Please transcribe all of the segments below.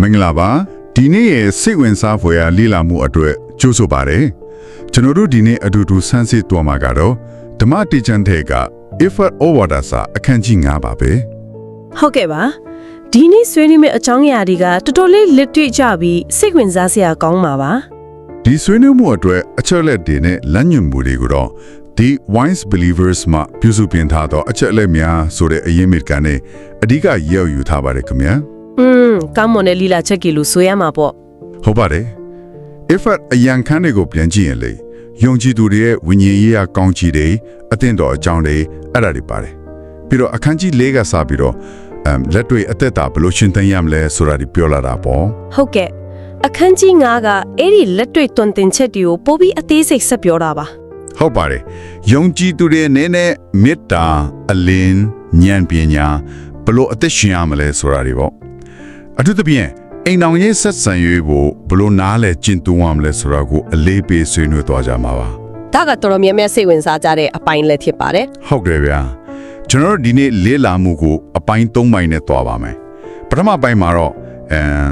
မင်္ဂလာပါဒီနေ့ရဲ့စိတ်ဝင်စားဖွယ်ရာလေ့လာမှုအတွက်ကြိုးဆိုပါတယ်ကျွန်တော်တို့ဒီနေ့အတူတူဆန်းစစ်သွားမှာကတော့ဓမ္မတေချန်တဲ့က Ifat Ovada စာအခန်းကြီး9ပါပဲဟုတ်ကဲ့ပါဒီနေ့ဆွေးနွေးမယ့်အကြောင်းအရာတွေကတော်တော်လေးလက်တွေ့ကြပြီးစိတ်ဝင်စားစရာကောင်းပါပါဒီဆွေးနွေးမှုအတွက်အချက်လက်တွေနဲ့လမ်းညွှန်မှုတွေကိုတော့ဒီ Wise Believers မှာပြုစုပြင်ထားသောအချက်လက်များဆိုတဲ့အရင်းမြစ်ကနေအဓိကရောက်ယူထားပါတယ်ခင်ဗျာ อืมကောင်းမွန်တဲ့လီလာချက်ကီလို့ဆိုရမှာပေါ့ဟုတ်ပါတယ် Ifat အရန်ခန်းတွေကိုပြန်ကြည့်ရင်လေယုံကြည်သူတွေရဲ့ဝိညာဉ်ရေးရာကောင်းချီးတွေအသင့်တော်အကြောင်းတွေအဲ့ဒါတွေပါတယ်ပြီးတော့အခန်းကြီး၄ကစပြီးတော့အမ်လက်တွေ့အသက်တာဘယ်လိုရှင်းသင်ရမလဲဆိုတာဒီပြောလာတာပေါ့ဟုတ်ကဲ့အခန်းကြီး9ကအဲ့ဒီလက်တွေ့တွင်တင်ချက်တွေကိုပိုပြီးအသေးစိတ်ဆက်ပြောတာပါဟုတ်ပါတယ်ယုံကြည်သူတွေအနေနဲ့မေတ္တာအလင်းဉာဏ်ပညာဘယ်လိုအသက်ရှင်ရမလဲဆိုတာတွေပေါ့ အထူးသဖြင့်အိမ်တော်ရေးဆက်ဆံရေးကိုဘယ်လိုနားလဲကျင့်သုံးရမလဲဆိုတာကိုအလေးပေးဆွေးနွေးသွားကြမှာပါဒါကတော်တော်များများစိတ်ဝင်စားကြတဲ့အပိုင်းလည်းဖြစ်ပါတယ်ဟုတ်တယ်ဗျာကျွန်တော်တို့ဒီနေ့လေးလာမှုကိုအပိုင်း၃ပိုင်းနဲ့တွားပါမယ်ပထမပိုင်းမှာတော့အမ်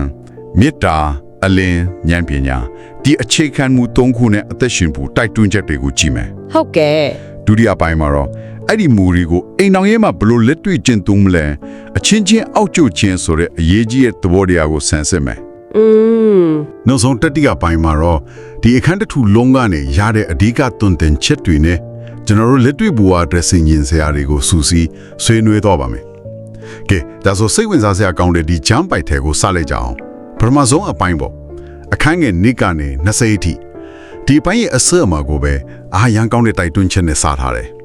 မေတ္တာအလင်းဉာဏ်ပညာဒီအခြေခံမှု၃ခုနဲ့အသက်ရှင်ဖို့တိုက်တွန်းချက်တွေကိုကြည့်မယ်ဟုတ်ကဲ့ဒုတိယပိုင်းမှာတော့ အဲ့ဒီမူတွေကိုအိမ်တော်ရေးမှာဘယ်လိုလက်တွေ့ကျင့်သုံးမလဲအချင်းချင်းအောက်ကျခြင်းဆိုတဲ့အရေးကြီးတဲ့သဘောတရားကိုဆန်းစစ်မယ်อืมနောက်ဆုံးတတိယပိုင်းမှာတော့ဒီအခန်းတစ်ခုလုံးကနေရတဲ့အဓိကသွန်သင်ချက်တွေနဲ့ကျွန်တော်တို့လက်တွေ့ဘဝအတွက်ဆင်ခြင်စရာတွေကိုစူးစီးဆွေးနွေးတော့ပါမယ်။ကဲဒါဆိုစိတ်ဝင်စားစရာကောင်းတဲ့ဒီဂျမ်ပိုက်ထဲကိုစလိုက်ကြအောင်။ပထမဆုံးအပိုင်းပေါ့အခန်းငယ်နိကနေ20အထိဒီပိုင်းရဲ့အစအမကိုပဲအာရန်ကောင်းတဲ့တိုက်တွန်းချက်နဲ့စထားတယ်။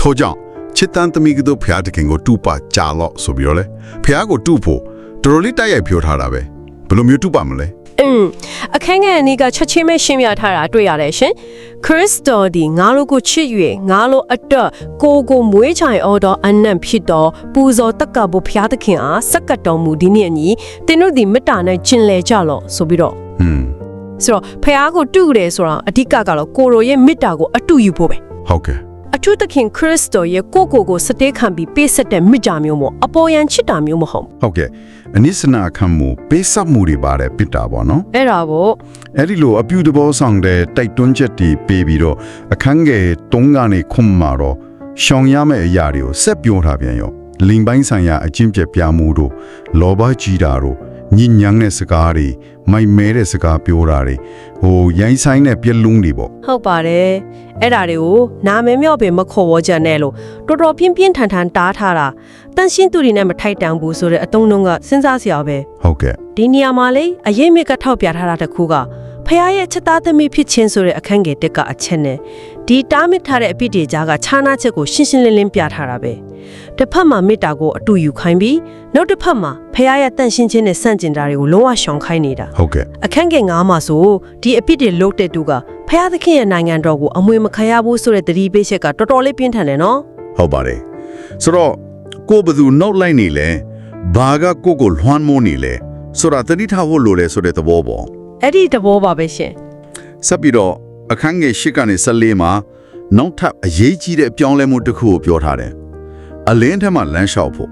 ထို့ကြောင့်ချစ်တန်သမီးကတို့ဖျားတခင်ကိုတူပါကြာလို့ဆိုပြီးတော့လေဖျားကိုတူဖို့တော်တော်လေးတိုက်ရိုက်ပြောထားတာပဲ။ဘယ်လိုမျိုးတူပါမလဲ။อืมအခန်းငယ်အနည်းကချက်ချင်းပဲရှင်းပြထားတာတွေ့ရတယ်ရှင်ခရစ်တော်ဒီငါတို့ကိုချစ်၍ငါတို့အတွက်ကိုယ်ကိုမွေးချင်အော်တော်အနံ့ဖြစ်တော်ပူဇော်တက္ကဘုဖျားသခင်အားစက္ကတ်တော်မူဒီနေ့အညီသင်တို့ဒီမေတ္တာနဲ့ကျင်လည်ကြလော့ဆိုပြီးတော့ဟွန်းဆိုတော့ဖះကိုတုတယ်ဆိုတာအဓိကကတော့ကိုရိုရဲ့မေတ္တာကိုအတုယူဖို့ပဲဟုတ်ကဲ့ အထူးသဖြင့်ခရစ်တော်ရဲ့ကိုယ့်ကိုယ်ကိုစတေးခံပြီးပေးဆက်တဲ့မေတ္တာမျိုးမို့အပေါ်ယံချစ်တာမျိုးမဟုတ်ဘူးဟုတ်ကဲ့အနိစ္စနာခံမှုပေးဆက်မှုတွေပါတယ်ပြစ်တာပေါ့နော်အဲ့ဒါကိုအဲ့ဒီလိုအပြုတဘောဆောင်တဲ့တိုက်တွန်းချက်တွေပေးပြီးတော့အခန်းငယ်၃ကနေခွန်မှာတော့ရှောင်ရမယ့်အရာတွေကိုဆက်ပြောထားပြန်ရောလိန်ပိုင်းဆိုင်ရာအချင်းပြပြမှုတို့လောဘကြီးတာတို့ ညဉ့်ညမ်းတဲ့စကားတွေမိုက်မဲတဲ့စကားပြောတာတွေဟိုရိုင်းဆိုင်တဲ့ပြက်လုံးတွေပေါ့ဟုတ်ပါတယ်အဲ့ဒါတွေကိုနာမည်မြော့ပင်မခေါ်ဝေါ်ကြနဲ့လို့တော်တော်ပြင်းပြင်းထန်ထန်တားထားတာတန်ရှင်းသူတွေနဲ့မထိုက်တန်ဘူးဆိုတဲ့အတုံးလုံးကစဉ်းစားစရာပဲဟုတ်ကဲ့ဒီနေရာမှာလေအရေးမြစ်ကထောက်ပြထားတာတစ်ခုကဖះရဲ့ချက်သားသမီးဖြစ်ခြင်းဆိုတဲ့အခန်းငယ်တက်ကအချက်နဲ့ဒီတားမြစ်ထားတဲ့အပြစ်တွေကြားကခြားနာချက်ကိုရှင်းရှင်းလင်းလင်းပြထားတာပဲ တစ်ဖက်မှာမေတ္တာကိုအတူယူခိုင်းပြီးနောက်တစ်ဖက်မှာဖះရဲ့တန်ရှင်းခြင်းနဲ့စန့်ကျင်တာတွေကိုလုံးဝရှောင်ခိုင်းနေတာဟုတ်ကဲ့အခန်းငယ်9မှာဆိုဒီအပြစ်တွေလုတ်တဲ့သူကဖះသခင်ရဲ့နိုင်ငံတော်ကိုအမွေမခံရဘူးဆိုတဲ့သတိပေးချက်ကတော်တော်လေးပြင်းထန်တယ်နော်ဟုတ်ပါတယ်ဆိုတော့ကိုယ်ဘယ်သူနှုတ်လိုက်နေလဲဘာကကိုယ့်ကိုလွှမ်းမိုးနေလဲဆိုတာတတိထားဖို့လိုတယ်ဆိုတဲ့သဘောပေါ့အဲ့ဒီတဘောပါပဲရှင်ဆက်ပြီးတော့အခန်းငယ်၈ကနေ14မှာနောက်ထပ်အရေးကြီးတဲ့အပြောင်းလဲမှုတစ်ခုကိုပြောထားတယ်။ အလင်းထက်မှလမ်းလျှောက်ဖို့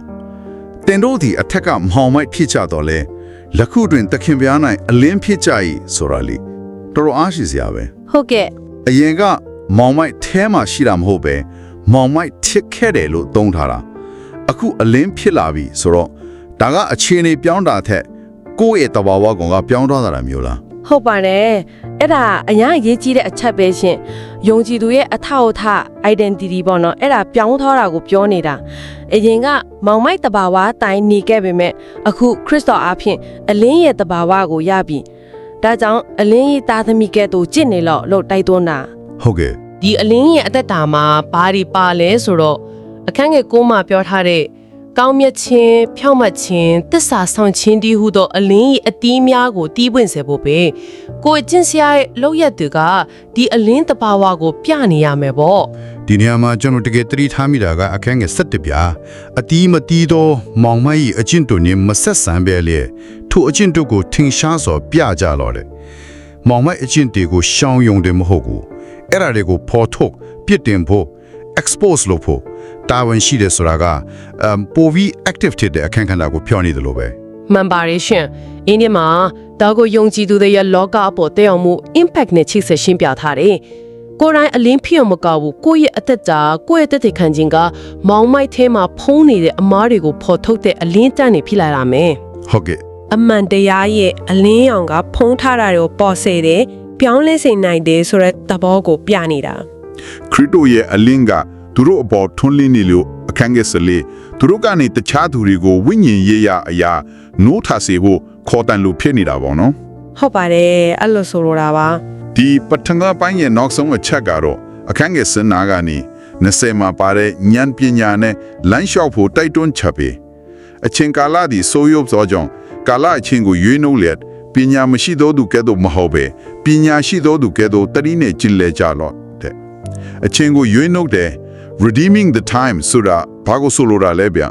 တင်တို့ဒီအထက်ကမောင်မိုက်ဖြစ်ကြတော့လဲလက်ခုတွင် သခင်ပြား၌အလင်းဖြစ်ကြ၏ဆိုတာလေတော်တော်အားရှိစရာပဲဟုတ်ကဲ့။အရင်ကမောင်မိုက်ထဲမှာရှိတာမဟုတ်ပဲမောင်မိုက်ထစ်ခဲ့တယ်လို့သုံးထားတာ။အခုအလင်းဖြစ်လာပြီဆိုတော့ဒါကအခြေအနေပြောင်းတာထက်ကိုယ့်ရဲ့တဘာဝကောင်ကပြောင်းသွားတာမျိုးလား ဟုတ်ပါတယ်အဲ့ဒါအရင်အရေးကြီးတဲ့အချက်ပဲရှင်ယုံကြည်သူရဲ့အထောက်အထား identity ပေါ့နော်အဲ့ဒါပြောင်းသွားတာကိုပြောနေတာအရင်ကမောင်မိုက်တဘာဝအတိုင်းနေခဲ့ပေမဲ့အခုခရစ်တော်အားဖြင့်အလင်းရဲ့တဘာဝကိုရပြီဒါကြောင့်အလင်းရဲ့သားသမီးကဲ့သို့ကြင့်နေလို့လို့တိုက်တွန်းတာ။ဟုတ်ကဲ့ဒီအလင်းရဲ့အသက်တာမှာဘာတွေပါလဲဆိုတော့အခန်းငယ်ကိုမှာပြောထားတဲ့ ကောင်းမြတ်ခြင်းဖြောင့်မတ်ခြင်းတစ္ဆာဆောင်ခြင်းဒီဟုသောအလင်းရဲ့အတီးများကိုတီးပွင့်စေဖို့ပဲကိုယ်ကျင့်စရာရဲ့လောက်ရသူကဒီအလင်းတဘာဝကိုပြနေရမယ်ပေါ့ဒီနေရာမှာကျွန်တော်တကယ်သတိထားမိတာကအခန်းငယ်၁၁ပြာအတီးမတီးသောမောင်မကြီးအကျင့်တို့နဲ့မဆက်ဆံပဲလေထိုအကျင့်တို့ကိုထင်ရှားစွာပြကြတော့တယ်မောင်မအကျင့်တွေကိုရှောင်ယုံတယ်မဟုတ်ဘူးအဲ့ဒါတွေကိုဖော်ထုတ်ပြစ်တင်ဖို့ expose လုပ်ဖို့တာဝန်ရှိတယ်ဆိုတာကအမ်ပိုပြီး active ဖြစ်တဲ့အခန်းကဏ္ဍကိုပြောနေတယ်လို့ပဲဟမှန်ပါတယ်ရှင်အင်းဒီမှာဒါကိုယုံကြည်သူတွေရဲ့လောကအပေါ်တက်အောင်မှု impact နဲ့ချိတ်ဆက်ရှင်းပြထားတယ်ကိုယ်တိုင်အလင်းဖြစ်အောင်မကဘူးကိုယ့်ရဲ့အသက်တာကိုယ့်ရဲ့တက်တဲ့ခံခြင်းကမောင်မိုက်ထဲမှာဖုံးနေတဲ့အမားတွေကိုဖော်ထုတ်တဲ့အလင်းတန်းနေဖြစ်လာတာမယ်ဟုတ်ကဲ့အမှန်တရားရဲ့အလင်းရောင်ကဖုံးထားတာတွေကိုပေါ်စေတယ်ပြောင်းလဲစေနိုင်တယ်ဆိုတဲ့သဘောကိုပြနေတာ ခရစ်တိုရဲ့အလင်းကသူတို့အပေါ်ထွန်းလင်းနေလို့အခန်းငယ်စလေးသူတို့ကနေတခြားသူတွေကိုဝိညာဉ်ရေးရအရာနိုးထစေဖို့ခေါ်တန်လို့ဖြစ်နေတာပေါ့နော်ဟုတ်ပါတယ်အဲ့လိုဆိုလိုတာပါဒီပထမပိုင်းရဲ့နောက်ဆုံးအချက်ကတော့အခန်းငယ်စနာကနေ20မှာပါတဲ့ဉာဏ်ပညာနဲ့လမ်းလျှောက်ဖို့တိုက်တွန်းချက်ပဲအချင်းကာလဒီဆိုးရုပ်သောကြောင့်ကာလအချင်းကိုရွေးနှုတ်လက်ပညာမရှိသောသူကဲ့သို့မဟုတ်ပဲပညာရှိသောသူကဲ့သို့တတိနဲ့ကျင့်လဲကြလော့တဲ့ အချင်းကိုရွေးနှုတ်တယ် redeeming the time ဆိုတာဘာကိုဆိုလိုတာလဲဗျ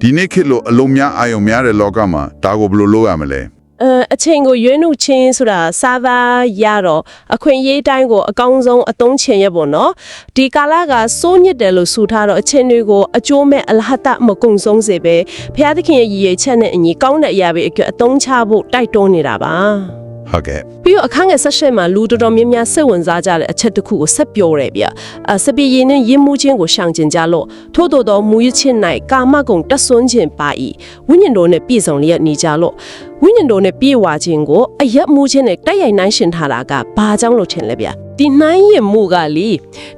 ဒီနေ့ခေတ်လိုအလုံးများအာယုံများတဲ့လောကမှာဒါကိုဘယ်လိုလုပ်ရမလဲအဲအချိန်ကိုရွေးနှုတ်ခြင်းဆိုတာစာသာရတော့အခွင့်အရေးတိုင်းကိုအကောင်းဆုံးအသုံးချင်ရပေါ့နော်ဒီကာလကစိုးညစ်တယ်လို့ဆိုထားတော့အချိန်တွေကိုအကျိုးမဲ့အလဟတမကုံဆုံးစေပဲဘုရားသခင်ရဲ့ရည်ရွယ်ချက်နဲ့အညီကောင်းတဲ့အရာတွေအကျအသုံးချဖို့တိုက်တွန်းနေတာပါ ဟုတ်ကဲ့ပြီးတော့အခန်းငယ်ဆက်ရှက်မှာလူတော်တော်များများစိတ်ဝင်စားကြတဲ့အချက်တစ်ခုကိုဆက်ပြောရဲဗျ။အစပီရင်နဲ့ရင်းမှုချင်းကိုရှောင်ကျင်ကြလို့ထို့တော်တော်မူရချင်း၌ကာမဂုဏ်တက်ဆွန်းခြင်းပါ၏ဝိညာဉ်တော်နဲ့ပြည့်စုံလျက်နေကြလို့ဝိညာဉ်တော်နဲ့ပြည့်ဝခြင်းကိုအယက်မှုချင်းနဲ့တိုက်ရိုက်နှိုင်းရှင်ထားတာကဘာကြောင့်လို့ထင်လဲဗျ။ဒီနှိုင်းရင်မှုကလေ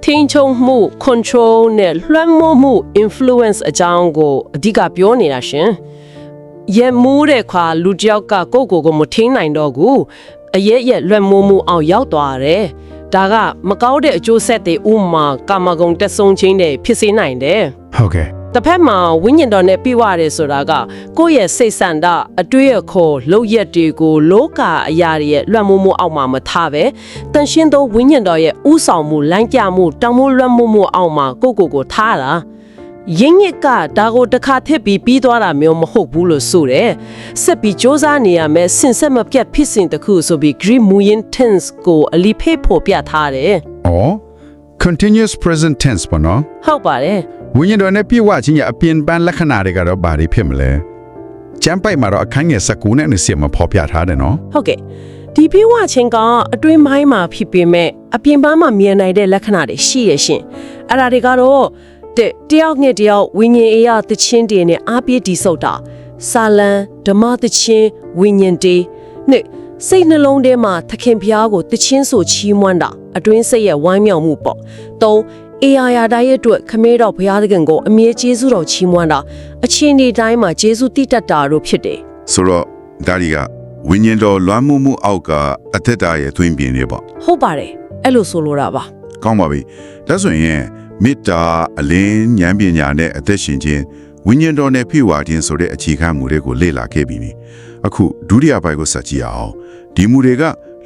ထိန်ချုံမှု control နဲ့လွှမ်းမိုးမှု influence အကြောင်းကိုအဓိကပြောနေတာရှင်။ ရဲမိုးတဲ့ခွာလူတစ်ယောက်ကကိုယ့်ကိုယ်ကိုမထင်းနိုင်တော့ဘူးအရက်ရက်လွှမ်းမိုးမှုအောင်ရောက်သွားတယ်ဒါကမကောင်းတဲ့အကျိုးဆက်တွေဥမာကာမဂုဏ်တက်ဆုံးခြင်းတွေဖြစ်စေနိုင်တယ်ဟုတ်ကဲ့တစ်ဖက်မှာဝိညာဉ်တော်နဲ့ပြည့်ဝတယ်ဆိုတာကကိုယ့်ရဲ့စိတ်ဆန္ဒအတွေ့အခေါ်လောက်ရက်တွေကိုလောကအရာတွေရဲ့လွှမ်းမိုးမှုအောက်မှာမထားပဲတန်ရှင်းသောဝိညာဉ်တော်ရဲ့ဥဆောင်မှုလမ်းပြမှုတောင်းမိုးလွှမ်းမိုးမှုအောက်မှာကိုယ့်ကိုယ်ကိုထားတာ ရင်းရစ်ကဒါကိုတစ်ခါထစ်ပြီးပြီးသွားတာမျိုးမဟုတ်ဘူးလို့ဆိုတယ်။ဆက်ပြီးစ조사နေရမယ်စင်ဆက်မပြတ်ဖြစ်စဉ်တစ်ခုဆိုပြီး Greek Muyin tense ကိုအလီဖေးဖို့ပြထားတယ်။အော် continuous present tense ပေါ့နော်။ဟုတ်ပါတယ်။ဝိညာဉ်တော်နဲ့ပြည့်ဝခြင်းရဲ့အပြင်ပန်းလက္ခဏာတွေကတော့ဘာတွေဖြစ်မလဲ။ကျမ်းပိုက်မှာတော့အခန်းငယ်19နဲ့20မှာဖော်ပြထားတယ်နော်။ဟုတ်ကဲ့။ဒီပြေဝချင်းကအတွင်းပိုင်းမှာဖြစ်ပေမဲ့အပြင်ပန်းမှာမြင်နိုင်တဲ့လက္ခဏာတွေရှိရရှင်။အဲ့ဒါတွေကတော့ တဲ့တယောက်နဲ့တယောက်ဝိညာဉ်အေးရသချင်းတွေနဲ့အားပြေးတည်ဆုပ်တာ။စာလံဓမ္မသချင်းဝိညာဉ်တေးနှစ်စိတ်နှလုံးထဲမှာသခင်ဖျားကိုတချင်းဆိုချီးမွမ်းတာအတွင်းစိတ်ရဲ့ဝမ်းမြောက်မှုပေါ့။သုံးအေယာယာတိုင်းရဲ့အတွက်ခမဲတော်ဘုရားသခင်ကိုအမြဲကျေးဇူးတော်ချီးမွမ်းတာအချင်းဒီတိုင်းမှာကျေးဇူးတည်တတ်တာတို့ဖြစ်တယ်ဆိုတော့ဒါတွေကဝိညာဉ်တော်လွမ်းမှုမှုအောက်ကအသက်တာရဲ့သွင်းပြင်းတွေပေါ့ဟုတ်ပါတယ်အဲ့လိုဆိုလိုတာပါကောင်းပါပြီဒါဆိုရင် မေတ္တာအလင်းဉာဏ်ပညာနဲ့အသက်ရှင်ခြင်းဝိညာဉ်တော်နဲ့ဖြည့်ဝခြင်းဆိုတဲ့အခြေခံမူတွေကိုလေ့လာခဲ့ပြီးပြီအခုဒုတိယပိုင်းကိုဆက်ကြည့်အောင်ဒီမူတွေက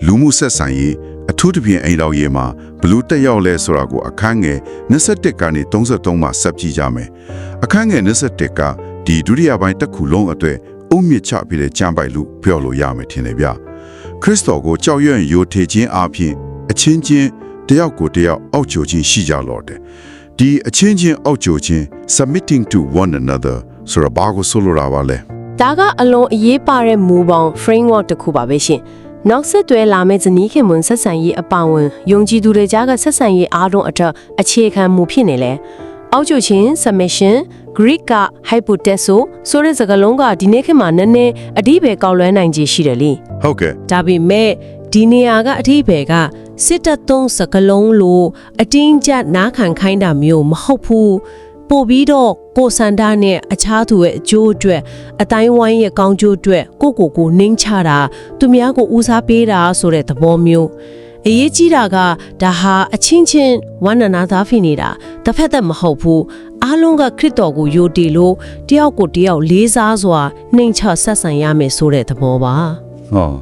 လူမှုဆက်ဆံရေးအထူးသဖြင့်အိမ်တော်ရေးမှာဘလူးတက်ရောက်လဲဆိုတာကိုအခန်းငယ်21ကနေ33မှာဆက်ကြည့်ကြမယ်အခန်းငယ်21ကဒီဒုတိယပိုင်းတစ်ခုလုံးအတွက်အုံမြင့်ချပြတဲ့ကြံပိုက်လူပြောလို့ရမယ်ထင်တယ်ဗျခရစ်တော်ကိုကြောက်ရွံ့ယိုထေခြင်းအပြင်အချင်းချင်း တယောက်ကိုတယောက်အောက်ကျခြင်းရှိကြလို့တယ်ဒီအချင်းချင်းအောက်ကျခြင်း submitting to one another ဆိုတော့ဘာကိုဆိုလိုတာပါလဲဒါကအလွန်အရေးပါတဲ့မူပေါင်း framework တစ်ခုပါပဲရှင်နောက်ဆက်တွဲလာမယ့်ဇနီးခင်မွန်ဆက်ဆံရေးအပောင်ဝင်ယုံကြည်သူတွေကြားကဆက်ဆံရေးအားလုံးအထက်အခြေခံမူဖြစ်နေလဲအောက်ကျချင်း submission Greek က hypoteso ဆိုတဲ့စကားလုံးကဒီနေ့ခေတ်မှာနည်းနည်းအဓိပ္ပာယ်ကောက်လွဲနိုင်ခြင်းရှိတယ်လေဟုတ်ကဲ့ဒါပေမဲ့ဒီနေရာကအထီးပဲက စစ်တပ်သုံးစကလုံးလိုအတင်းကျပ်နားခံခိုင်းတာမျိုးမဟုတ်ဘူးပို့ပြီးတော့ကိုယ်စန္ဒနဲ့အခြားသူရဲ့အကျိုးအတွက်အတိုင်းဝိုင်းရဲ့ကောင်းကျိုးအတွက်ကိုယ့်ကိုယ်ကိုနှိမ်ချတာသူများကိုဦးစားပေးတာဆိုတဲ့သဘောမျိုးအရေးကြီးတာကဒါဟာအချင်းချင်းဝန္ဒနာသားဖြစ်နေတာတစ်ဖက်သက်မဟုတ်ဘူးအားလုံးကခရစ်တော်ကိုယိုတည်လို့တယောက်ကိုတယောက်လေးစားစွာနှိမ်ချဆက်ဆံရမယ်ဆိုတဲ့သဘောပါ။ဟော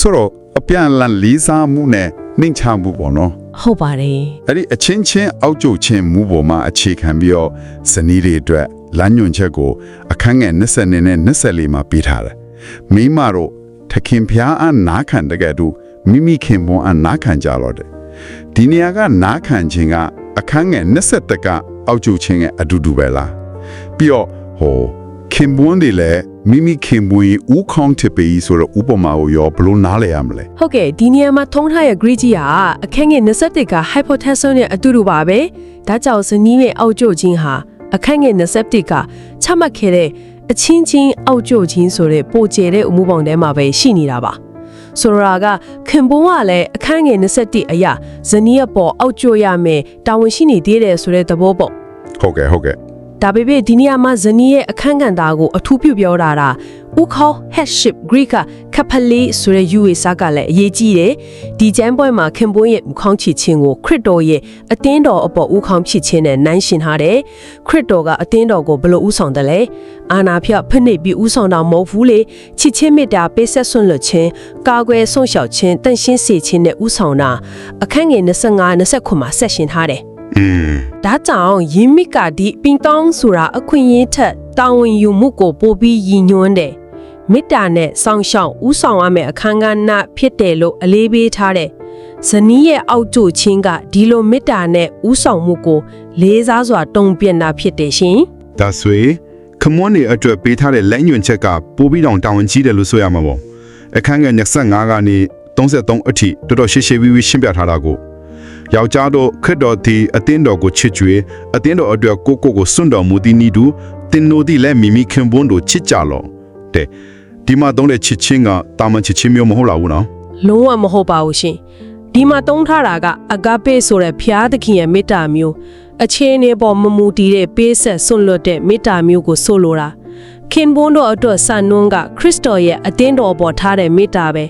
ဆိုတော့အပြန်အလန်လေးစားမှုနဲ့ နှိမ်ချမှုပေါ့နော်ဟုတ်ပါတယ်။အဲ့ဒီအချင်းချင်းအောက်ကျချင်းမှုပေါ်မှာအခြေခံပြီးတော့ဇနီးတွေအတွက်လမ်းညွှန်ချက်ကိုအခန်းငယ်20နဲ့24မှာပေးထားတယ်။မိမတို့ထခင်ဖျားအနာခံတကယ်တူမိမိခင်မွန်အနာခံကြတော့တယ်။ဒီနေရာကနာခံခြင်းကအခန်းငယ်21ကအောက်ကျချင်းရဲ့အတူတူပဲလား။ပြီးတော့ဟိုခင်ပွန်းတွေလည်း မိမိခင်ပွင်ဦးခေါင်းတစ်ပေဆိုတော့ဥပမာကိုရောဘယ်လိုနားလဲရမလဲဟုတ်ကဲ့ဒီနေရာမှာထုံးထားရဲ့ grid ကြီးဟာအခက်ငယ်21က hypotension နဲ့အတူတူပါပဲဒါကြောင့်ဇနီးရဲ့အောက်ကျခြင်းဟာအခက်ငယ်21ကချမှတ်ခဲ့တဲ့အချင်းချင်းအောက်ကျခြင်းဆိုတဲ့ပိုကျဲတဲ့အမှုပေါင်းထဲမှာပဲရှိနေတာပါဆိုတော့ကခင်ပွန်းကလည်းအခန်းငယ်21အရာဇနီးအပေါ်အောက်ကျရမယ်တာဝန်ရှိနေသေးတယ်ဆိုတဲ့သဘောပေါ့ဟုတ်ကဲ့ဟုတ်ကဲ့ ဒါပေမဲ့ဒီနေရာမှာဇနီးရဲ့အခန်းကဏ္ဍကိုအထူးပြုပြောတာတာဥခေါ headship Greek က kapali ဆိုတဲ့ UA စာကလည်းအရေးကြီးတယ်ဒီကျမ်းပွဲမှာခင်ပွန်းရဲ့ဥခေါင်းချစ်ခြင်းကိုခရစ်တော်ရဲ့အသင်းတော်အပေါ်ဥခေါင်းချစ်ခြင်းနဲ့နိုင်ရှင်ထားတယ်ခရစ်တော်ကအသင်းတော်ကိုဘယ်လိုဥဆောင်တယ်လဲအာနာဖျက်ဖိနှိပ်ပြီးဥဆောင်တာမဟုတ်ဘူးလေချစ်ချင်းမေတ္တာပေးဆက်ဆွန့်လွတ်ခြင်းကာကွယ်ဆုံးရှောက်ခြင်းတန်ရှင်းစေခြင်းနဲ့ဥဆောင်တာအခန်းငယ်25 29မှာဆက်ရှင်ထားတယ် อืมဒါကြောင့်ယင်းမီကဒီပင်တောင်းဆိုတာအခွင့်အရေးထက်တာဝန်ယူမှုကိုပိုပြီးရည်ညွှန်းတယ်မေတ္တာနဲ့စောင့်ရှောက်ဥဆောင်ရမယ့်အခန်းကဏ္ဍဖြစ်တယ်လို့အလေးပေးထားတယ်ဇနီးရဲ့အောက်ကျချင်းကဒီလိုမေတ္တာနဲ့ဥဆောင်မှုကို လေးစားစွာတုံ့ပြန်တာဖြစ်တယ်ရှင်ဒါဆိုရင်ခမွန်နေအတွက်ပေးထားတဲ့လက်ညွန်ချက်ကပိုးပြီးတောင်တောင်းကြီးတယ်လို့ဆိုရမှာပေါ့အခန်းငယ်25ကနေ33အထိတော်တော်ရှေ့ရှေ့ဝီးဝီးရှင်းပြထားတာကို ယောက်ျားတို့ခရစ်တော်ဒီအသင်းတော်ကိုချစ်ကြွေအသင်းတော်အတွက်ကိုကိုကိုစွန့်တော်မူသည်နီတူတင်နိုဒီလည်းမိမိခင်ပွန်းတို့ချစ်ကြလောတဲ့ဒီမှာသုံးတဲ့ချစ်ချင်းကတာမန်ချစ်ချင်းမျိုးမဟုတ်လားဘူးနော်လုံးဝမဟုတ်ပါဘူးရှင်ဒီမှာတုံးထားတာကအဂါပေဆိုတဲ့ဖျားသခင်ရဲ့မေတ္တာမျိုးအခြေအနေပေါ်မမူတည်တဲ့ပေးဆက်ဆွန့်လွတ်တဲ့မေတ္တာမျိုးကိုဆိုလိုတာခင်ဘွန်းတို့အတွက်ဆန်နွန်းကခရစ်တော်ရဲ့အသင်းတော်ပေါ်ထားတဲ့မေတ္တာပဲ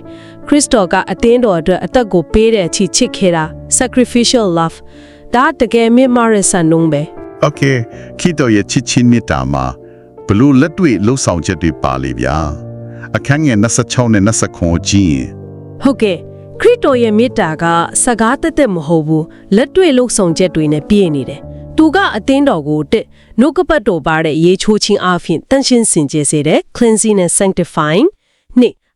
ခရစ်တော်ကအသင်းတော်အတွက်အသက်ကိုပေးတဲ့အချီချစ်ခဲ့တာ sacrificial love ဒါတကယ်မြင့်မားတဲ့စံနှုန်းပဲ Okay ခရစ်တော်ရဲ့ချစ်ချင်းမေတ္တာမှာဘလို့လက်တွေ့လှုပ်ဆောင်ချက်တွေပါလေဗျာအခန်းငယ်26နဲ့29ကြီးဟုတ်ကဲ့ခရစ်တော်ရဲ့မေတ္တာကစကားတသက်မဟုတ်ဘူးလက်တွေ့လှုပ်ဆောင်ချက်တွေနဲ့ပြည့်နေတယ်သူကအသင်းတော်ကိုတက်နှုတ်ကပတ်တော်ပါတဲ့ရေချိုးခြင်းအပြင်တန်ရှင်းစင်ကြယ်စေတဲ့ cleansing and sanctifying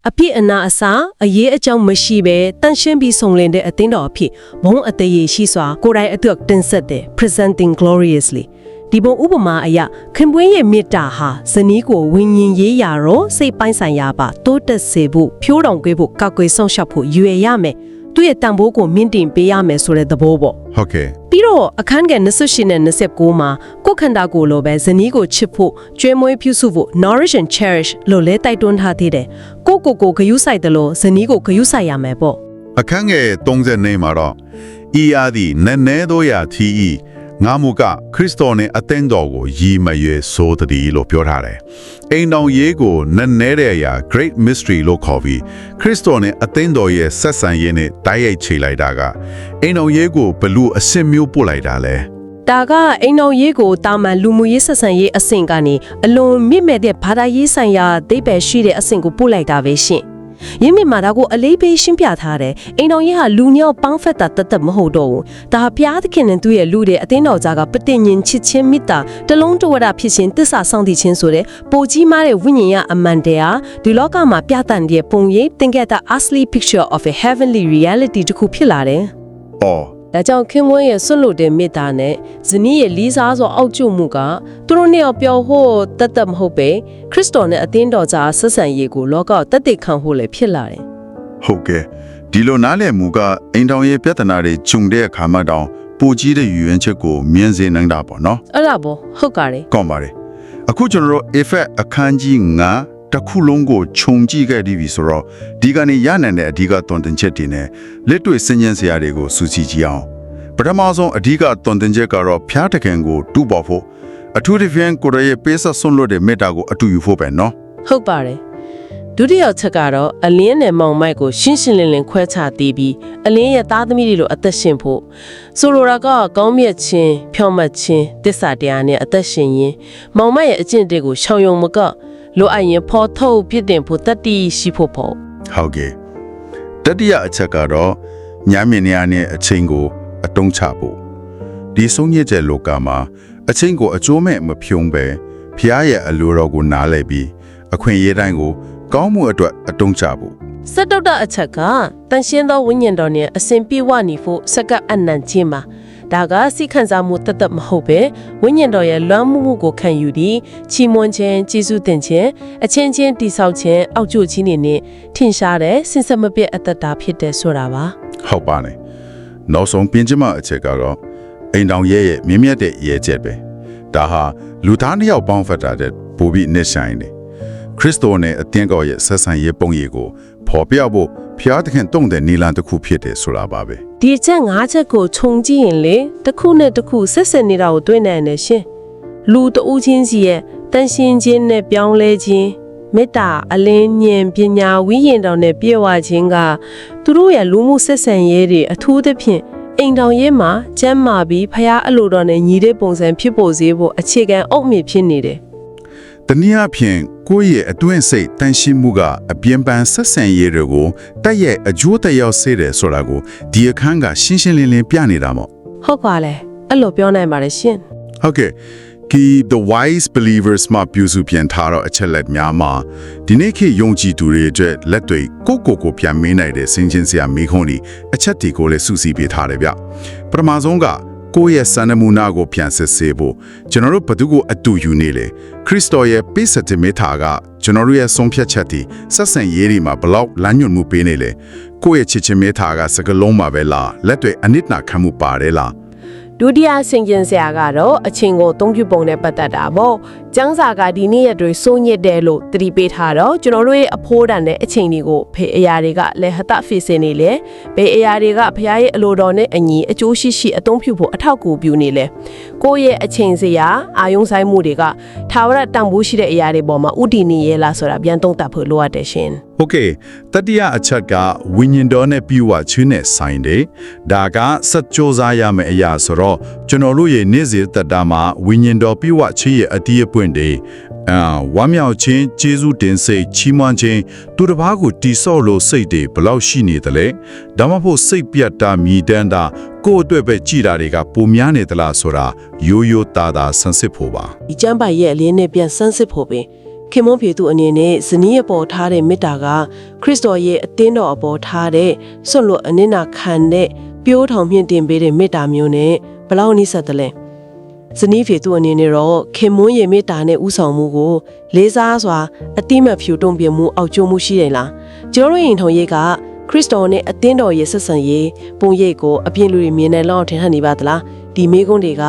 အပြည့်အနာအစာအရေးအကြောင်းမရှိဘဲတန်ရှင်းပြီးဆုံးလင်းတဲ့အသင်းတော်အဖြစ်ဘုံအသေးရရှိစွာကိုယ်တိုင်အသက်တင်ဆက်တဲ့ presenting gloriously ဒီပုံဥပမာအရခင်ပွင်းရဲ့မေတ္တာဟာဇနီးကိုဝิญဉ်ရေးရာတော့စိတ်ပိုင်းဆိုင်ရာပါတိုးတက်စေဖို့ဖြိုးတောင်ကွေးဖို့ကောက်ကွေးဆောင်ရှောက်ဖို့ရွေရမယ် သူ့ရဲ့တန်ဖိုးကိုမြင့်တင်ပေးရမယ်ဆိုတဲ့သဘောပေါ့ဟုတ်ကဲ့ပြီးတော့အခန်းငယ်28နဲ့29မှာကိုယ်ခန္ဓာကိုယ်လိုပဲဇနီးကိုချစ်ဖို့ကျွေးမွေးပြုစုဖို့ nourish and cherish လို့လဲတိုက်တွန်းထားသေးတယ်ကိုယ့်ကိုယ်ကိုဂယုစိုက်တယ်လို့ဇနီးကိုဂယုစိုက်ရမယ်ပေါ့အခန်းငယ်30နေမှာတော့ဤယာသည်နည်းနည်းသောရာသီဤ ငါမူကခရစ်တော်နှင့်အသင်းတော်ကိုရည်မရွယ်ဆိုတည်းလို့ပြောထားတယ်။အိမ်တော်ရေးကိုနည်းနည်းတဲ့အရာ great mystery လို့ခေါ်ပြီးခရစ်တော်နှင့်အသင်းတော်ရဲ့ဆက်ဆံရေးနဲ့တိုက်ရိုက်ခြေလိုက်တာကအိမ်တော်ရေးကိုဘလို့အစစ်မျိုးပို့လိုက်တာလဲဒါကအိမ်တော်ရေးကိုတာမန်လူမှုရေးဆက်ဆံရေးအဆင့်ကနေအလွန်မြင့်မဲ့တဲ့ဘာသာရေးဆိုင်ရာအသေးပဲရှိတဲ့အဆင့်ကိုပို့လိုက်တာပဲရှင်။ ရင်းမြစ်မှာဒါကိုအလေးပေးရှင်းပြထားတယ်။အိမ်တော်ရေးဟာလူညောက်ပေါင်းဖက်တာတတ်မဟုတ်တော့ဘူး။ဒါဟာဘုရားသခင်နဲ့သူ့ရဲ့လူတဲ့အသင်းတော်ကြားကပဋိညာဉ်ချစ်ချင်းမေတ္တာတလုံးတဝရဖြစ်ခြင်းတစ္ဆာဆောင်တည်ခြင်းဆိုတဲ့ပိုကြီးမားတဲ့ဝိညာဉ်ရအမှန်တရားဒီလောကမှာပြသတဲ့ပုံရိပ်သင်ခဲ့တာ asli picture of a heavenly reality တခုဖြစ်လာတယ်။အော် ဒါကြောင့်ခင်မွန်းရဲ့ဆွတ်လို့တဲ့မေတ္တာနဲ့ဇနီးရဲ့လေးစားစွာအောက်ကျမှုကသူတို့နှစ်ယောက်ပြောဖို့တတ်တတ်မဟုတ်ပဲခရစ်တော်နဲ့အသင်းတော်ကြားဆက်ဆံရေးကိုလောကကိုတတ်သိခံဖို့လည်းဖြစ်လာတယ်ဟုတ်ကဲ့ဒီလိုနားလည်မှုကအိမ်တော်ရဲ့ပြဿနာတွေဂျုံတဲ့အခါမှတောင်ပိုကြီးတဲ့ယူရင်ချက်ကိုမြင်စေနိုင်တာပေါ့နော်။အဲ့ဒါပေါ့ဟုတ်ကြတယ်ကောင်းပါတယ်အခုကျွန်တော်တို့ effect အခန်းကြီး9 တစ်ခုလုံးကိုခြုံကြည့်ခဲ့ပြီးပြီဆိုတော့ဒီကနေရနိုင်တဲ့အဓိကသွန်သင်ချက်တွေနဲ့လက်တွေ့စဉ်းကျင်စရာတွေကိုစူးစီးကြည့်အောင်ပထမဆုံးအဓိကသွန်သင်ချက်ကတော့ဖျားတခင်ကိုတူပေါ်ဖို့အထူးသဖြင့်ကိုရရဲ့ပေးဆက်ဆွန့်လွတ်တဲ့မေတ္တာကိုအတူယူဖို့ပဲနော်။ဟုတ်ပါတယ်။ဒုတိယချက်ကတော့အလင်းနဲ့မောင်မိုက်ကိုရှင်းရှင်းလင်းလင်းခွဲခြားသေးပြီးအလင်းရဲ့သားသမီးတွေလိုအသက်ရှင်ဖို့ဆိုလိုတာကကောင်းမြတ်ခြင်းဖြောင့်မတ်ခြင်းတစ္ဆာတရားနဲ့အသက်ရှင်ရင်းမောင်မိုက်ရဲ့အကျင့်တွေကိုရှောင်ယုံမက လိုအပ်ရင်ဖော်ထုတ်ပြစ်တင်ဖို့တတ္တိရှိဖို့ပေါ့ဟုတ်ကဲ့တတိယအချက်ကတော့ညမြင်နေရတဲ့အချိန်ကို အတုံးချဖို့ဒီဆုံးညစ်တဲ့လောကမှာအချိန်ကိုအကျိုးမဲ့မဖြုံးပဲဖျားရဲ့အလိုတော်ကိုနားလည်ပြီးအခွင့်အရေးတိုင်းကို ကောင်းမှုအတွက်အတုံးချဖို့စက်တုတ်တအချက်ကတန်ရှင်းသောဝိညာဉ်တော်နဲ့အစဉ်ပြေဝနေဖို့စက္ကအနံ့ခြင်းပါ ဒါကစိတ်ခံစားမှုတသက်မဟုတ်ပဲဝိညာဉ်တော်ရဲ့လွမ်းမှုမှုကိုခံယူပြီးချီးမွမ်းခြင်းကျေးဇူးတင်ခြင်းအချင်းချင်းတိဆောက်ခြင်းအောက်ကျခြင်းတွေနဲ့ထင်ရှားတဲ့စင်စမပြတ်အသက်တာဖြစ်တဲ့ဆိုတာပါဟုတ်ပါနဲ့နောက်ဆုံးပြင်ကျမအချက်ကတော့အိမ်တောင်ရဲ့ရဲ့မြင့်မြတ်တဲ့ရဲချက်ပဲဒါဟာလူသားနှစ်ယောက်ပေါင်းဖက်တာတဲ့ပိုပြီးနစ်ဆိုင်တယ်ခရစ်တော်နဲ့အသင်းတော်ရဲ့ဆက်ဆံရေးပုံရိပ်ကိုဖော်ပြဖို့ ဖျားသခင်တုံ့တဲ့နီလန်တစ်ခုဖြစ်တယ်ဆိုတာပါပဲဒီအချက်၅ချက်ကိုခြုံကြည့်ရင်လေတစ်ခုနဲ့တစ်ခုဆက်ဆက်နေတာကိုတွေ့နိုင်တယ်ရှင်လူတဦးချင်းစီရဲ့တန်ရှင်းခြင်းနဲ့ပြောင်းလဲခြင်းမေတ္တာအလင်းဉာဏ်ပညာဝိညာဉ်တော်နဲ့ပြည့်ဝခြင်းကသူတို့ရဲ့လူမှုဆက်ဆံရေးတွေအထူးသဖြင့်အိမ်တော်ရေးမှာကျမ်းမာပြီးဖရားအလိုတော်နဲ့ညီတဲ့ပုံစံဖြစ်ပေါ်စေဖို့အခြေခံအုတ်မြစ်ဖြစ်နေတယ် တနည်းအားဖြင့်ကိုယ့်ရဲ့အတွင်းစိတ်တန်ရှင်းမှုကအပြင်းပန်းဆက်ဆံရေးတွေကိုတက်ရဲ့အကျိုးသက်ရောက်စေတယ်ဆိုတာကိုဒီအခန်းကရှင်းရှင်းလင်းလင်းပြနေတာမို့ဟုတ်ပါလေအဲ့လိုပြောနိုင်ပါတယ်ရှင်ဟုတ်ကဲ့ကီ the wise believers မှာပြုစုပြန်ထားတော့အချက်လက်များမှာဒီနေ့ခေတ်ယုံကြည်သူတွေအတွက်လက်တွေကိုကိုကိုပြန်မင်းနိုင်တဲ့စင်ချင်းစရာမိခွန်းဒီအချက်တွေကိုလည်းစုစည်းပေးထားတယ်ဗျပထမဆုံးက ကိုယ့်ရဲ့စံနမူနာကိုပြန်စစ်ဆေးဖို့ကျွန်တော်တို့ဘသူကိုအတူယူနေလေခရစ်တော်ရဲ့ပိစတိမေထာကကျွန်တော်တို့ရဲ့ဆုံးဖြတ်ချက်တွေဆက်ဆံရေးတွေမှာဘလောက်လမ်းညွှန်မှုပေးနေလေကိုယ့်ရဲ့ချစ်ချင်းမေထာကစကလုံးမှာပဲလားလက်တွေအနစ်နာခံမှုပါတယ်လားဒုတိယဆင်ကျင်စရာကတော့အချင်းကိုအသုံးပြုပုံနဲ့ပတ်သက်တာပေါ့။ ကျန်းစာကဒီနေ့ရက်တွေစိုးညစ်တယ်လို့သတိပေးထားတော့ကျွန်တော်တို့ရဲ့အဖိုးတန်တဲ့အချိန်တွေကိုဖေအရာတွေကလည်းဟတဖေစင်နေလေ။ဘေးအရာတွေကဖရားရဲ့အလိုတော်နဲ့အညီအကျိုးရှိရှိအသုံးပြုဖို့အထောက်အကူပြုနေလေ။ကိုယ့်ရဲ့အချိန်စရာအာယုံဆိုင်မှုတွေကထာဝရတန်ဖိုးရှိတဲ့အရာတွေပေါ်မှာဥတည်နေရဲ့လားဆိုတာပြန်သုံးသပ်ဖို့လိုအပ်တယ်ရှင်။ โอเคတတိယအချက်ကဝိညာဉ်တော်နဲ့ပြီးဝချင်းနဲ့ဆိုင်တယ်ဒါကစက်ကြိုးစားရမယ့်အရာဆိုတော့ကျွန်တော်တို့ရဲ့နေ့စဉ်သက်တာမှာဝိညာဉ်တော်ပြီးဝချင်းရဲ့အတီးအပွင့် ့်တွေအာဝမ်းမြောက်ခြင်းကျေးဇူးတင်စိတ်ချီးမွမ်းခြင်းသူတစ်ပါးကိုတီဆော့လို့စိတ်တွေဘယ်လောက်ရှိနေသလဲဒါမှမဟုတ်စိတ်ပြတ်တာမြည်တမ်းတာကိုယ့်အတွက်ပဲကြည်တာတွေကပုံများနေသလားဆိုတာရိုးရိုးသားသားဆန်းစစ်ဖို့ပါဒီကျမ်းပိုင်ရဲ့အလင်းနဲ့ပြန်ဆန်းစစ်ဖို့ပင်ခင်မွန်ဖြေသူအနေနဲ့ဇနီးအပေါ်ထားတဲ့မေတ္တာကခရစ်တော်ရဲ့အသင်းတော်အပေါ်ထားတဲ့ဆွတ်လွတ်အနစ်နာခံတဲ့ပြိုးထောင်မြင့်တင်ပေးတဲ့မေတ္တာမျိုးနဲ့ဘယ်လောက်နှိစက်တယ်လဲ ဇနီးဖြေသူအနေနဲ့တော့ခင်မွန်းရဲ့မေတ္တာနဲ့ဥဆောင်မှုကိုလေးစားစွာအတိမတ်ဖြူတုံ့ပြန်မှုအောက်ကျမှုရှိတယ်လားကျွန်တော်တို့ရင်ထုံရေးကခရစ်တော်နဲ့အသင်းတော်ရဲ့ဆက်ဆံရေးပုံရိပ်ကိုအပြင်းလူတွေမြင်နိုင်လောက်အောင်ထင်ဟပ်နေပါသလားဒီမိကုန်းတွေက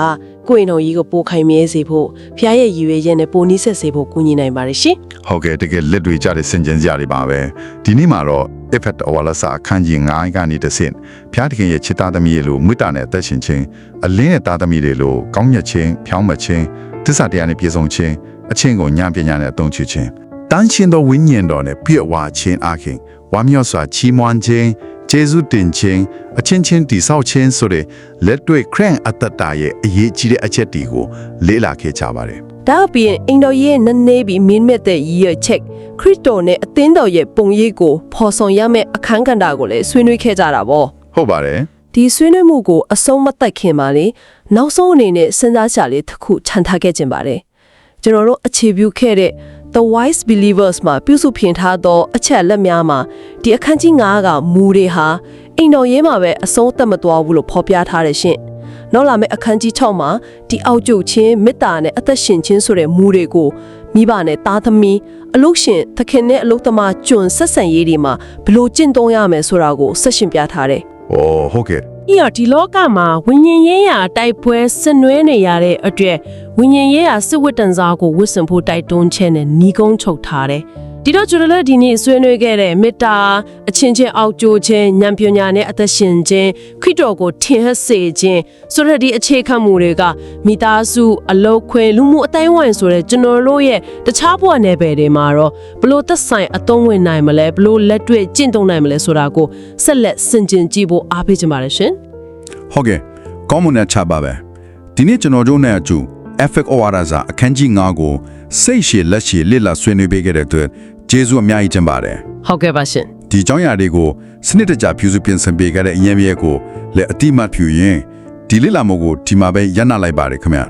ကိုယ့်အိမ်တော်ကြီးကိုပိုခိုင်မြဲစေဖို့ဖျားရဲ့ရည်ရွယ်ချက်နဲ့ပိုနီးဆက်စေဖို့ကူညီနိုင်ပါတယ်ရှင်ဟုတ်ကဲ့တကယ်လက်တွေကြတဲ့စင်ကြင်စရာတွေပါပဲဒီနေ့မှာတော့ effect awalasa အခန်းကြီး9ကနေတစ်ဆင့်ဖျားတခင်ရဲ့ချစ်သားသမီးရဲ့လိုမေတ္တာနဲ့အသက်ရှင်ခြင်းအလင်းရဲ့သားသမီးတွေလိုကောင်းမြတ်ခြင်းဖြောင်းမတ်ခြင်းသစ္စာတရားနဲ့ပြည့်စုံခြင်းအချင်းကိုညာပညာနဲ့အသုံးချခြင်းတန်ရှင်သောဝိညာဉ်တော်နဲ့ပြည့်ဝခြင်းအခင်ဝါမျောစွာချီးမွမ်းခြင်း ကျေးဇူးတင်ခြင်းအချင်းချင်းတိဆောက်ခြင်းဆိုတဲ့လက်တွေ့ခရန့်အတ္တတာရဲ့အရေးကြီးတဲ့အချက်တွေကိုလေ့လာခဲ့ကြပါတယ်ဒါအပြင်အင်တော်ရဲ့နည်းနည်းပြီးမင်းမဲ့တဲ့ရည်ရွယ်ချက်ခရစ်တော်နဲ့အသင်းတော်ရဲ့ပုံရိပ်ကိုဖော်ဆောင်ရမယ့်အခန်းကဏ္ဍကိုလည်းဆွေးနွေးခဲ့ကြတာပေါ့ဟုတ်ပါတယ်ဒီဆွေးနွေးမှုကိုအဆုံးမသက်ခင်ပါလေနောက်ဆုံးအနေနဲ့စဉ်းစားရှာလေးတစ်ခုခြံထားခဲ့ခြင်းပါတယ်ကျွန်တော်တို့အခြေပြုခဲ့တဲ့ The Wise Believers မှာပြုစုပြင်ထားသောအချက်လက်များမှာဒီအခန်းကြီး9ကမူတွေဟာအိမ်တော်ရေးမှာပဲအဆုံးသက်မသွားဘူးလို့ဖော်ပြထားတယ်ရှင်နောက်လာမယ့်အခန်းကြီး6မှာဒီအောက်ကျုပ်ချင်းမေတ္တာနဲ့အသက်ရှင်ခြင်းဆိုတဲ့မူတွေကိုမိဘနဲ့သားသမီးအလုရှင်သခင်နဲ့အလုသမားကျွန်ဆက်ဆံရေးတွေမှာဘယ်လိုကျင့်သုံးရမယ်ဆိုတာကိုဆက်ရှင်ပြထားတယ်။ဩဟုတ်ကဲ့ ပြီးတော့ဒီလောကမှာဝိညာဉ်ရေးရာတိုက်ပွဲဆင်နွှဲနေရတဲ့အတွက်ဝိညာဉ်ရေးရာစစ်ဝတ်တန်စားကိုဝတ်ဆင်ဖို့တိုက်တွန်းခြင်းနဲ့ညီကုန်းချုပ်ထားတယ်။ ဒီတော့ကျွန်တော်လည်းဒီနေ့ဆွေးနွေးခဲ့တဲ့မေတ္တာအချင်းချင်းအောက်ကျိုးခြင်းဉာဏ်ပညာနဲ့အသက်ရှင်ခြင်းခရစ်တော်ကိုထင်ဟပ်စေခြင်းဆိုတဲ့ဒီအခြေခံမှုတွေကမိသားစုအလုတ်ခွင်လူမှုအတိုင်းဝိုင်းဆိုတဲ့ကျွန်တော်တို့ရဲ့တခြားဘဝနယ်ပယ်တွေမှာတော့ဘလို့သက်ဆိုင်အသုံးဝင်နိုင်မလဲဘလို့လက်တွေ့ကျင့်သုံးနိုင်မလဲဆိုတာကိုဆက်လက်ဆင်ခြင်ကြည့်ဖို့အားပေးကြပါတယ်ရှင်။ဟုတ်ကဲ့ကောင်းမွန်တဲ့ချပါပဲဒီနေ့ကျွန်တော်တို့နဲ့အတူ FX ORAZA အခန်းကြီး9ကိုစိတ်ရှည်လက်ရှည်လစ်လာဆွေးနွေးပေးခဲ့တဲ့အတွက် ကျေးဇူးအများကြီးတင်ပါတယ်ဟုတ်ကဲ့ပါရှင်ဒီအကြောင်းအရာတွေကိုစနစ်တကျပြုစုပြင်ဆင်ပေးခဲ့တဲ့အရင်မြဲကိုလည်းအတိမတ်ဖြူရင်ဒီလစ်လာမှုကိုဒီမှာပဲရပ်နာလိုက်ပါတယ်ခင်ဗျာ